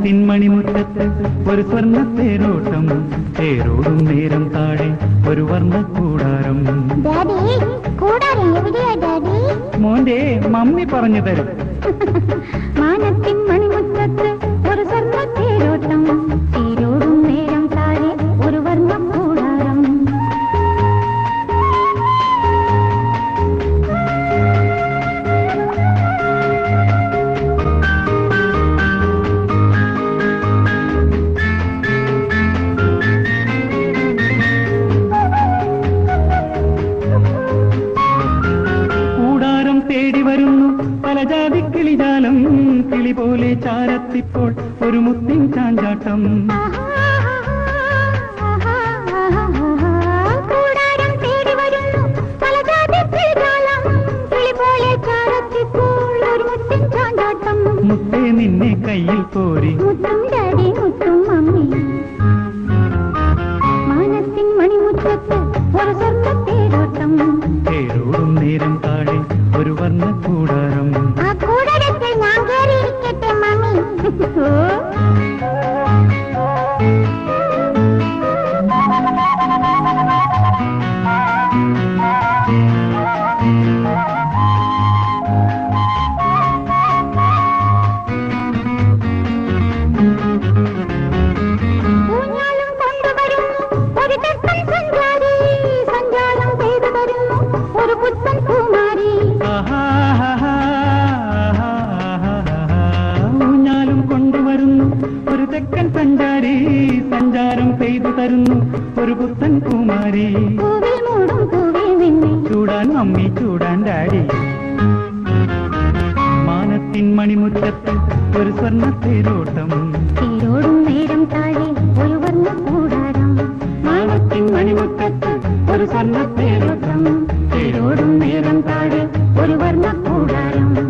മണിമുറ്റത്ത് ഒരു സ്വർണ തേരോട്ടം തേരോടും നേരം താഴെ ഒരു വർണ കൂടാരം മോന്റെ മമ്മി പറഞ്ഞു തരും. മാനത്തിൻ മണിമുറ്റത്ത് ഒരു സ്വർണ തേരോട്ടം തേടി വരുന്നു. പല ജാതി കിളിജാലം. കിളി പോലെ ചാരത്തിപ്പോൾ ഒരു മുത്തിൻ ചാഞ്ചാട്ടം. മുത്തേ നിന്നെ കയ്യിൽ കോരി മുത്തും ഡാഡി മുത്തും ഒരു വർണ കൂടാരം ആ കൂടാരത്തിൽ ഞാൻ കയറിയിരിക്കട്ടെ സഞ്ചാരി സഞ്ചാരം പെയ്തു തരുന്നു. ഒരു പുത്തൻ കുമാരി. ചൂടാൻ അമ്മി ചൂടാൻ ഡാഡി. മാനത്തിൻ മണിമുറ്റത്ത് ഒരു സ്വർണ തേരോട്ടം തേരോടും നേരം താഴെ ഒരു വർണ കൂടാരം. മാനത്തിൻ മണിമുറ്റത്ത് ഒരു സ്വർണ തേരോട്ടം തേരോടും നേരം താഴെ ഒരു വർണ കൂടാരം.